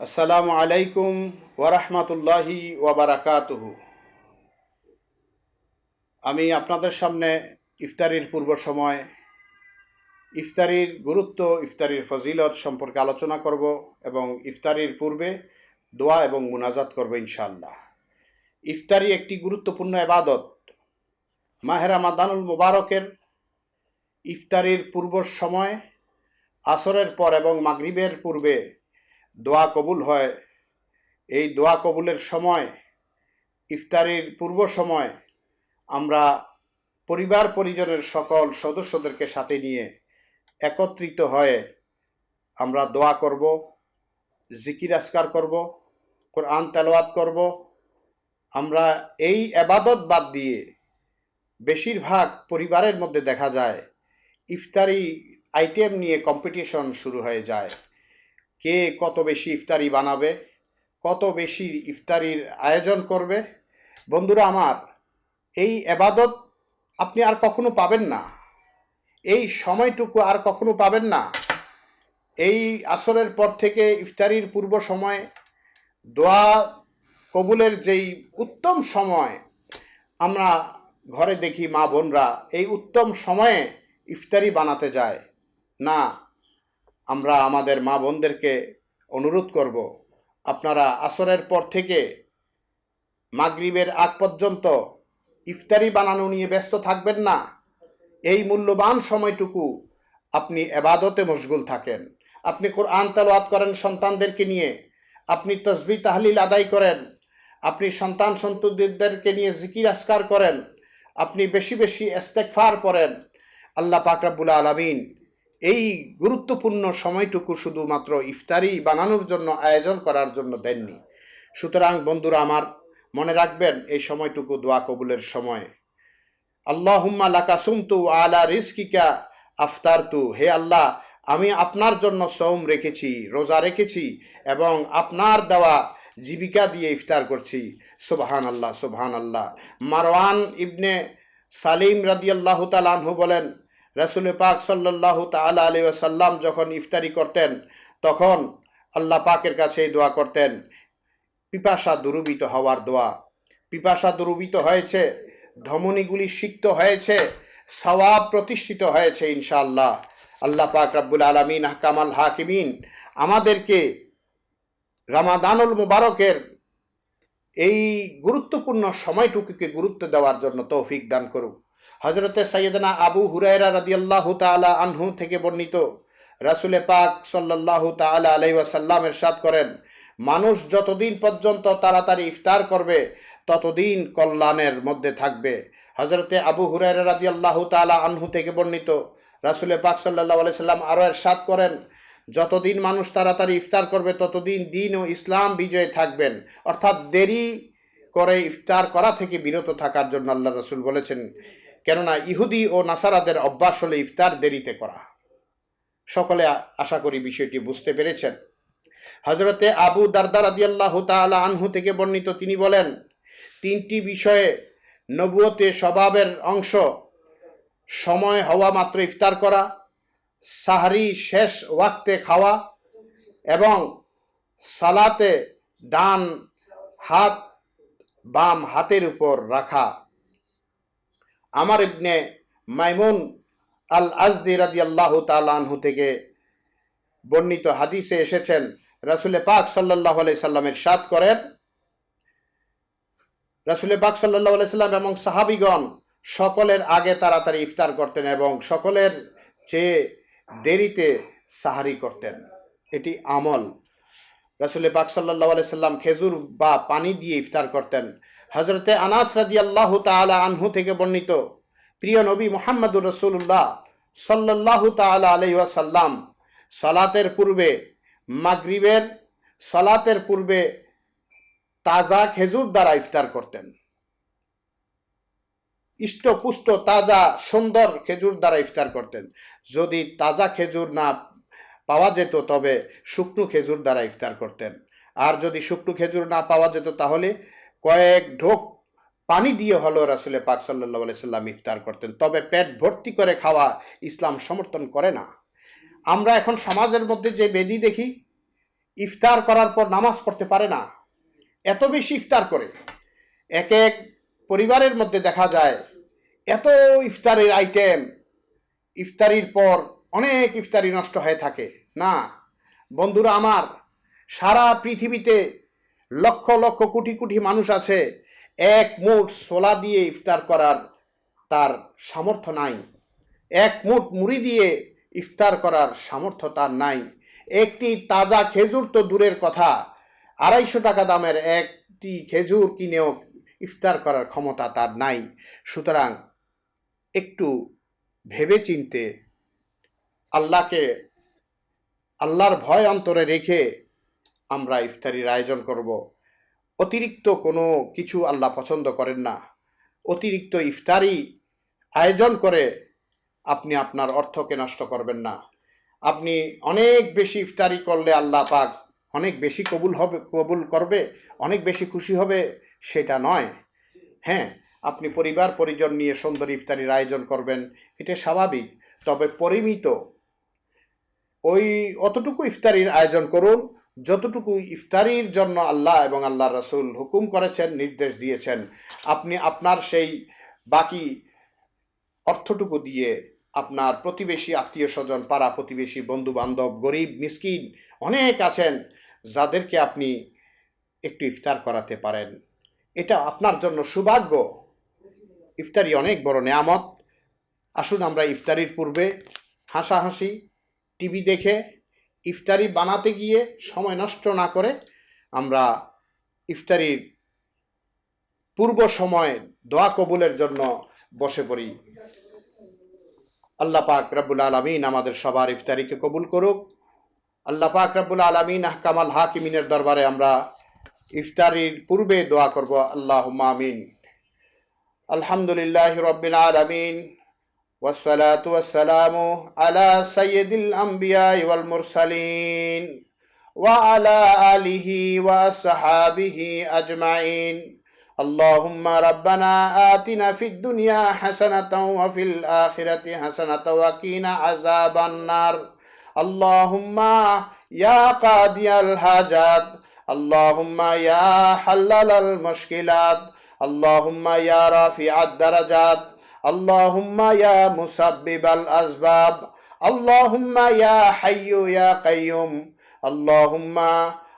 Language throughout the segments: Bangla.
আসসালামু আলাইকুম ওরহমতুল্লাহি ওবরাকাতুহু আমি আপনাদের সামনে ইফতারির পূর্ব সময় ইফতারির গুরুত্ব, ইফতারির ফজিলত সম্পর্কে আলোচনা করব এবং ইফতারির পূর্বে দোয়া এবং মুনাজাত করব ইনশাআল্লাহ। ইফতারি একটি গুরুত্বপূর্ণ এবাদত মাহেরা মাদানুল মুবারকের ইফতারির পূর্ব সময়, আসরের পর এবং মাগরিবের পূর্বে দোয়া কবুল হয়। এই দোয়া কবুলের সময়, ইফতারির পূর্ব সময়, আমরা পরিবার পরিজনের সকল সদস্যদেরকে সাথে নিয়ে একত্রিত হয়ে আমরা দোয়া করব, জিকির আসকার করব, কোরআন তেলাওয়াত করব। আমরা এই আবাদত বাদ দিয়ে বেশিরভাগ পরিবারের মধ্যে দেখা যায়, ইফতারি আইটেম নিয়ে কম্পিটিশন শুরু হয়ে যায়। কে কত বেশি ইফতারি বানাবে, কত বেশি ইফতারির আয়োজন করবে? বন্ধুরা আমার, এই এবাদত আপনি আর কখনো পাবেন না। এই সময়টুকু আর কখনো পাবেন না। এই আসরের পর থেকে ইফতারির পূর্ব সময় দোয়া কবুলের যেই উত্তম সময় আমরা ঘরে দেখি মা বোনরা, এই উত্তম সময়ে ইফতারি বানাতে যায়। না আমরা আমাদের মা বোনদেরকে অনুরোধ করব, আপনারা আসরের পর থেকে মাগরিবের আগ পর্যন্ত ইফতারি বানানো নিয়ে ব্যস্ত থাকবেন না। এই মূল্যবান সময়টুকু আপনি এবাদতে মশগুল থাকেন। আপনি কোরআন তালোয়াত করেন সন্তানদেরকে নিয়ে, আপনি তসবি তাহলিল আদায় করেন, আপনি সন্তান সন্ততিদেরকে নিয়ে জিকির আসকার করেন, আপনি বেশি বেশি এস্তেকফার পড়েন। আল্লাহ পাকরাবুল আলমিন এই গুরুত্বপূর্ণ সময়টুকু শুধুমাত্র ইফতারি বানানোর জন্য আয়োজন করার জন্য দেননি। সুতরাং বন্ধুরা আমার, মনে রাখবেন, এই সময়টুকু দোয়া কবুলের সময়। আল্লাহুম্মা লাকা সুমতু আলা রিস্কিকা আফতার তু হে আল্লাহ, আমি আপনার জন্য সৌম রেখেছি, রোজা রেখেছি এবং আপনার দেওয়া জীবিকা দিয়ে ইফতার করছি। সুবহান আল্লাহ সুবহান আল্লাহ মারওয়ান ইবনে সালিম রাদিয়াল্লাহু তালানহু বলেন রসুল পাক সাল্লাহ তালা আলী সাল্লাম যখন ইফতারি করতেন, তখন আল্লাহ পাকের কাছে দোয়া করতেন, পিপাসা দুরুবিত হওয়ার দোয়া। পিপাসা দুরুবিত হয়েছে, ধমনীগুলি সিক্ত হয়েছে, সওয়াব প্রতিষ্ঠিত হয়েছে ইনশাআল্লাহ। আল্লাহ পাক রাব্বুল আলমিন হাকামাল হাকিমিন, আমাদেরকে রামাদানুল মুবারকের এই গুরুত্বপূর্ণ সময়টুকুকে গুরুত্ব দেওয়ার জন্য তৌফিক দান করুক। হজরতে সৈয়দনা আবু হুরাইরা রাদিয়াল্লাহ তালা আনহু থেকে বর্ণিত। রাসুলে পাক সাল্লাহ তালা আলাই ওয়াসাল্লাম এরশাদ করেন, মানুষ যতদিন পর্যন্ত তাড়াতাড়ি ইফতার করবে, ততদিন কল্যাণের মধ্যে থাকবে। হজরতে আবু হুরাইরা রাদিয়াল্লাহ তালা আনহু থেকে বর্ণিত। রাসুলে পাক সাল্লাহ আলাই সাল্লাম আরও এরশাদ করেন, যতদিন মানুষ তাড়াতাড়ি ইফতার করবে, ততদিন দিন ও ইসলাম বিজয় থাকবেন। অর্থাৎ দেরি করে ইফতার করা থেকে বিরত থাকার জন্য আল্লাহ রসুল বলেছেন কেননা ইহুদি ও নাসারাদের অভ্যাস হলে ইফতার দেরিতে করা। সকলে আশা করি বিষয়টি বুঝতে পেরেছেন। হজরতে আবু দারদার আদিয়াল্লাহ তালা আনহু থেকে বর্ণিত তিনি বলেন, তিনটি বিষয়ে নবুয়তে স্বভাবের অংশ, সময় হওয়া মাত্র ইফতার করা, সাহারি শেষ ওয়াক্তে খাওয়া এবং সালাতে ডান হাত বাম হাতের উপর রাখা। আমার ইবনে মাইমুন আল আজদি রাদি আল্লাহ তালানহু থেকে বর্ণিত হাদিসে এসেছেন, রাসুলে পাক সাল্লাহ আলাই সাল্লামের সাত করেন। রাসুলে পাক সাল্লাহ আলাই সাল্লাম এবং সাহাবিগণ সকলের আগে তাড়াতাড়ি ইফতার করতেন এবং সকলের চেয়ে দেরিতে সাহারি করতেন। এটি আমল। রাসুলে পাক সাল্লাহ সাল্লাম খেজুর বা পানি দিয়ে ইফতার করতেন। হজরতে আনাস রাদি আল্লাহ তালা আনহু থেকে বর্ণিত, প্রিয় নবী মোহাম্মদুর রসুল্লাহ সাল্লাহ তালা আলহাসাল্লাম সলাতের পূর্বে মাগরিবের সলাতের পূর্বে তাজা খেজুর দ্বারা ইফতার করতেন। ইষ্টপুষ্ট, তাজা, সুন্দর খেজুর দ্বারা ইফতার করতেন। যদি তাজা খেজুর না পাওয়া যেত তবে শুকনো খেজুর দ্বারা ইফতার করতেন। আর যদি শুকনো খেজুর না পাওয়া যেত তাহলে কয়েক ঢোক পানি দিয়ে হলো রাসুলে পাক সাল্লাহ সাল্লাম ইফতার করতেন। তবে পেট ভর্তি করে খাওয়া ইসলাম সমর্থন করে না। আমরা এখন সমাজের মধ্যে যে বেদি দেখি, ইফতার করার পর নামাজ পড়তে পারে না। এত বেশি ইফতার করে। এক এক পরিবারের মধ্যে দেখা যায়, এত ইফতারের আইটেম ইফতারির পর অনেক ইফতারি নষ্ট হয়ে থাকে। না, বন্ধুরা আমার, সারা পৃথিবীতে লক্ষ লক্ষ কোটি কোটি মানুষ আছে, এক মুঠ সোলা দিয়ে ইফতার করার তার সামর্থ্য নাই। এক মুঠ মুড়ি দিয়ে ইফতার করার সামর্থ্য তার নাই। একটি তাজা খেজুর তো দূরের কথা, আড়াইশো টাকা দামের একটি খেজুর কিনেও ইফতার করার ক্ষমতা তার নাই। সুতরাং একটু ভেবে চিনতে আল্লাহকে, আল্লাহর ভয় অন্তরে রেখে আমরা ইফতারির আয়োজন করব। অতিরিক্ত কোনো কিছু আল্লাহ পছন্দ করেন না। অতিরিক্ত ইফতারি আয়োজন করে আপনি আপনার অর্থকে নষ্ট করবেন না। আপনি অনেক বেশি ইফতারি করলে আল্লাহ পাক অনেক বেশি কবুল হবে, কবুল করবে, অনেক বেশি খুশি হবে, সেটা নয়। হ্যাঁ আপনি পরিবার পরিজন নিয়ে সুন্দর ইফতারির আয়োজন করবেন, এটা স্বাভাবিক। তবে পরিমিত ওই অতটুকু ইফতারির আয়োজন করুন, যতটুকু ইফতারির জন্য আল্লাহ এবং আল্লাহ রসুল হুকুম করেছেন, নির্দেশ দিয়েছেন, আপনি আপনার সেই বাকি অর্থটুকু দিয়ে আপনার প্রতিবেশী আত্মীয় স্বজন পাড়া প্রতিবেশী বন্ধু বান্ধব গরিব, মিসকিন, অনেক আছেন যাদেরকে আপনি একটু ইফতার করাতে পারেন। এটা আপনার জন্য সৌভাগ্য। ইফতারি অনেক বড় নেয়ামত। আসুন আমরা ইফতারির পূর্বে হাসাহাসি টিভি দেখে, ইফতারি বানাতে গিয়ে সময় নষ্ট না করে আমরা ইফতারির পূর্ব সময় দোয়া কবুলের জন্য বসে পড়ি। আল্লাহ পাক রব্বুল আলমিন আমাদের সবার ইফতারিকে কবুল করুক। আল্লাহ পাক রব্বুল আলমিন আহকামাল হাকিমিনের দরবারে আমরা ইফতারির পূর্বে দোয়া করব আল্লাহ আমিন। আলহামদুলিল্লাহ রব্বিল আলমিন। والصلاة والسلام على سيد الأنبياء والمرسلين وعلى آله وصحابه أجمعين. اللهم ربنا آتنا في الدنيا حسنة وفي الآخرة حسنة وقنا عذاب النار. اللهم يا قاضي الحاجات اللهم يا حلل المشكلات اللهم يا رافع الدرجات اللهم يا مسبب الأسباب اللهم يا حي يا قيوم اللهم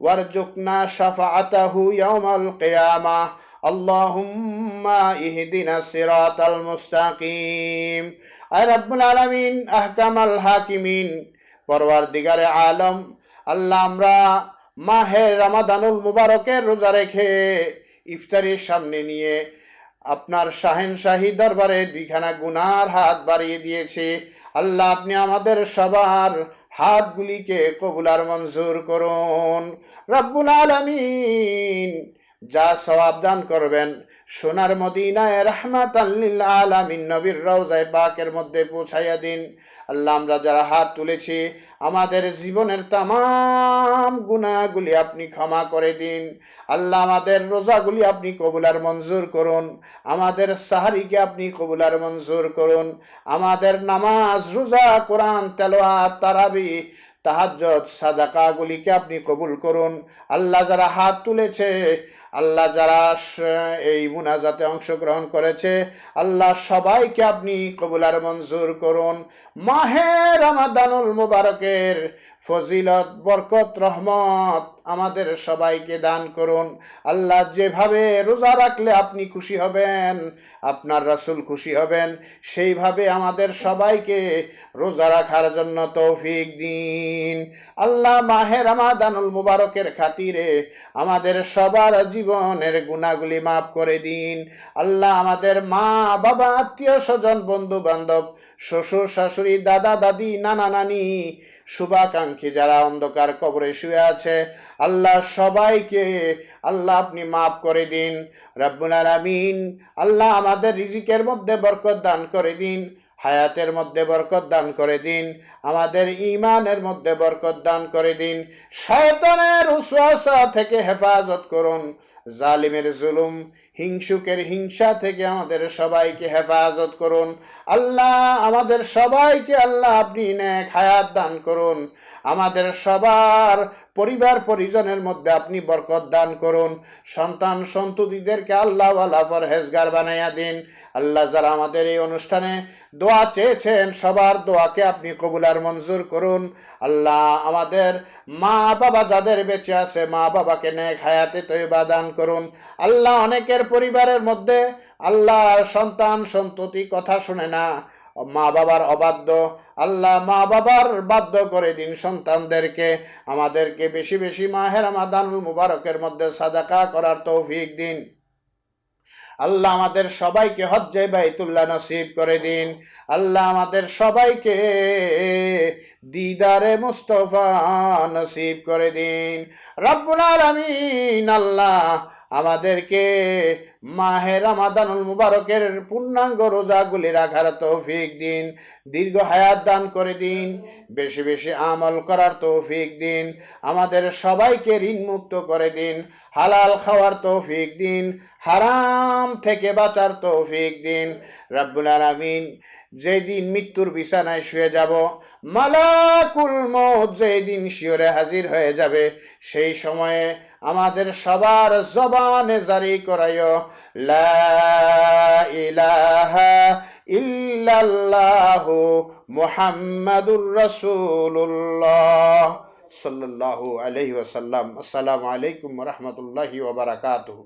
وارزقنا شفاعته يوم القيامة اللهم اهدنا الصراط المستقيم اے رب العالمین احکام الحاکمین পরওয়ারদিগারে আলম আল্লাহ আমরা মাহে রামাদানুল মুবারকের রোজা রেখে ইফতারির সামনে নিয়ে আপনার শাহেন শাহি দরবারে দুইখানা গুনার হাত বাড়িয়ে দিয়েছে। আল্লাহ, আপনি আমাদের সবার হাতগুলিকে কবুলার মঞ্জুর করুন। রব্বুল আলমিন যা সবাব দান করবেন সোনার মদিনায় রহমাত আলামিন, নবীর রওজায় পাকের মধ্যে পৌঁছাইয়া দিন। আল্লাহ, আমরা যারা হাত তুলেছি, আমাদের জীবনের তাম গুণাগুলি আপনি ক্ষমা করে দিন। আল্লাহ, আমাদের রোজাগুলি আপনি কবুলার মঞ্জুর করুন। আমাদের সাহারিকে আপনি কবুলার মঞ্জুর করুন। আমাদের নামাজ, রোজা, কোরআন তেলোয়াত তারাবি তাহাজ্জত সাদাকাগুলিকে আপনি কবুল করুন। আল্লাহ, যারা হাত তুলেছে আল্লাহ যারা এই মুনাজাতে অংশগ্রহণ করেছে, আল্লাহ সবাইকে আপনি কবুলার মঞ্জুর করুন। মাহের রমাদানুল মুবারকের ফজিলত, বরকত, রহমত আমাদের সবাইকে দান করুন। আল্লাহ যেভাবে রোজা রাখলে আপনি খুশি হবেন, আপনার রাসূল খুশি হবেন, সেইভাবে আমাদের সবাইকে রোজা রাখার জন্য তৌফিক দিন। আল্লাহ মাহের রমাদানুল মুবারকের খাতিরে আমাদের সবার জীবনের গুণাগুলি মাফ করে দিন। আল্লাহ আমাদের মা, বাবা, আত্মীয় স্বজন বন্ধু বান্ধব শ্বশুর, শাশুড়ি, দাদা, দাদি, নানা, নানি শুভাকাঙ্ক্ষী যারা অন্ধকার কবরে শুয়ে আছে, আল্লাহ সবাইকে, আল্লাহ আপনি মাফ করে দিন। রব্বুল আলামিন, আল্লাহ আমাদের রিজিকের মধ্যে বরকত দান করে দিন, হায়াতের মধ্যে বরকত দান করে দিন, আমাদের ইমানের মধ্যে বরকত দান করে দিন। শয়তানের উসওয়াসা থেকে হেফাজত করুন। জালিমের জুলুম হিংসুকের হিংসা থেকে আমাদের সবাইকে হেফাজত করুন। আল্লাহ, আমাদের সবাইকে আল্লাহ আপনি নেক হায়াত দান করুন। আমাদের সবার পরিবার পরিজনের মধ্যে আপনি বরকত দান করুন। সন্তান সন্ততিদেরকে আল্লাহ ওয়ালা ফরহেজগার বানাইয়া দিন। আল্লাহ যারা আমাদের এই অনুষ্ঠানে দোয়া চেয়েছেন, সবার দোয়াকে আপনি কবুলার মঞ্জুর করুন। আল্লাহ আমাদের মা বাবা যাদের বেঁচে আছে মা বাবাকে নেক হায়াতে তৈবা দান করুন। আল্লাহ অনেকের পরিবারের মধ্যে আল্লাহ সন্তান সন্ততি কথা শুনে না মা বাবার অবাধ্য। আল্লাহ মা বাবার বাধ্য করে দিন সন্তানদেরকে। আমাদেরকে বেশি বেশি মাহের মাদানুল মুবারকের মধ্যে সাদাকা করার তৌফিক দিন। আল্লাহ আমাদের সবাইকে হজ্জে বাইতুল্লাহ নসিব করে দিন। আল্লাহ আমাদের সবাইকে দিদারে মুস্তফা নসিব করে দিন। রব্বুল আলামিন আল্লাহ আমাদেরকে মাহে রামাদানুল মুবারকের পূর্ণাঙ্গ রোজাগুলি রাখার তৌফিক দিন, দীর্ঘ হায়াত দান করে দিন, বেশি বেশি আমল করার তৌফিক দিন, আমাদের সবাইকে ঋণ মুক্ত করে দিন, হালাল খাওয়ার তৌফিক দিন, হারাম থেকে বাঁচার তৌফিক দিন। রাব্বুল আলামিন যেদিন মৃত্যুর বিছানায় শুয়ে যাব, মালাকুল মত যেদিন শিওরে হাজির হয়ে যাবে, সেই সময়ে আমাদের সবার জবানে জারি করাইও। লা ইলাহা ইল্লাল্লাহু মুহাম্মাদুর রাসূলুল্লাহ। সাল্লাল্লাহু আলাইহি ওয়াসাল্লাম। আসসালামু আলাইকুম রাহমাতুল্লাহি বারাকাতুহু।